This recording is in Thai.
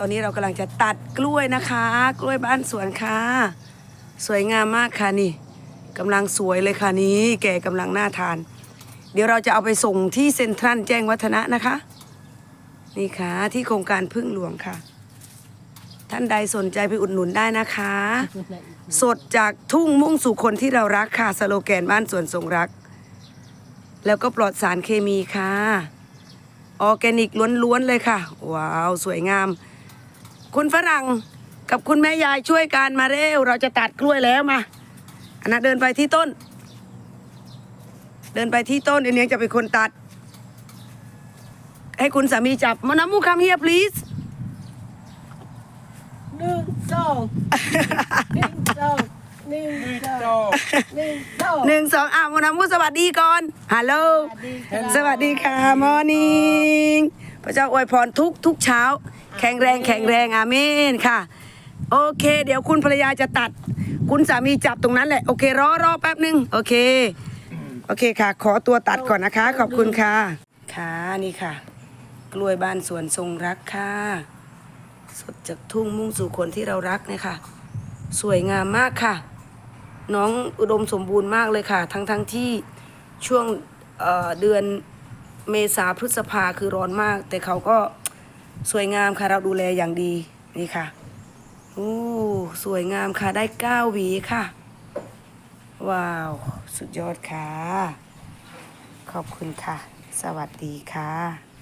ตอนนี้เรากำลังจะตัดกล้วยนะคะ กล้วยบ้านสวนค่ะ สวยงามมากค่ะนี่กำลังสวยเลยค่ะนี้ แก่กำลังน่าทาน เดี๋ยวเราจะเอาไปส่งที่เซ็นทรัลแจ้งวัฒนะนะคะ นี่ค่ะที่โครงการพึ่งหลวงค่ะ ท่านใดสนใจไปอุดหนุนได้นะคะ สดจากทุ่งมุ่งสู่คนที่เรารักค่ะสโลแกนบ้านสวนทรงรัก แล้วก็ปลอดสารเคมีค่ะออร์แกนิกล้วนๆเลยค่ะ ว้าว สวยงาม คุณฝรั่งกับคุณแม่ยายช่วยกันมาเร็ว เราจะตัดกล้วยแล้วมาอันนั้นเดินไปที่ต้น เดินไปที่ต้นเดี๋ยวนี้จะเป็นคนตัด ให้คุณสามีจับมาน้ำมูคำเฮีย please หนึ่งสองหนึ่งสองหนึ่งสองหนึ่งสองหนึ่งสองอะมาน้ำมูสวัสดีก่อนฮัลโหลสวัสดีค่ะมอร์นิ่งพระเจ้าอวยพรทุกทุกเช้า แข็งแรงแข็งแรงอาเมนค่ะ โอเค เดี๋ยวคุณภรรยาจะตัด คุณสามีจับตรงนั้นแหละ โอเค รอรอแป๊บหนึ่งโอเค โอเคค่ะ ขอตัวตัดก่อนนะคะ ขอบคุณค่ะ ค่ะนี่ค่ะ กล้วยบ้านสวนทรงรักค่ะ สดจากทุ่งมุ่งสู่คนที่เรารักเนี่ยค่ะ สวยงามมากค่ะ น้องอุดมสมบูรณ์มากเลยค่ะ ทั้งทั้งที่ช่วงเอ่อเดือนเมษาพฤษภาคือร้อนมาก แต่เขาก็ สวยงามค่ะ เราดูแลอย่างดีนี่ค่ะอู้สวยงามค่ะได้เก้าหวีค่ะ ว้าว สุดยอดค่ะ ขอบคุณค่ะ สวัสดีค่ะ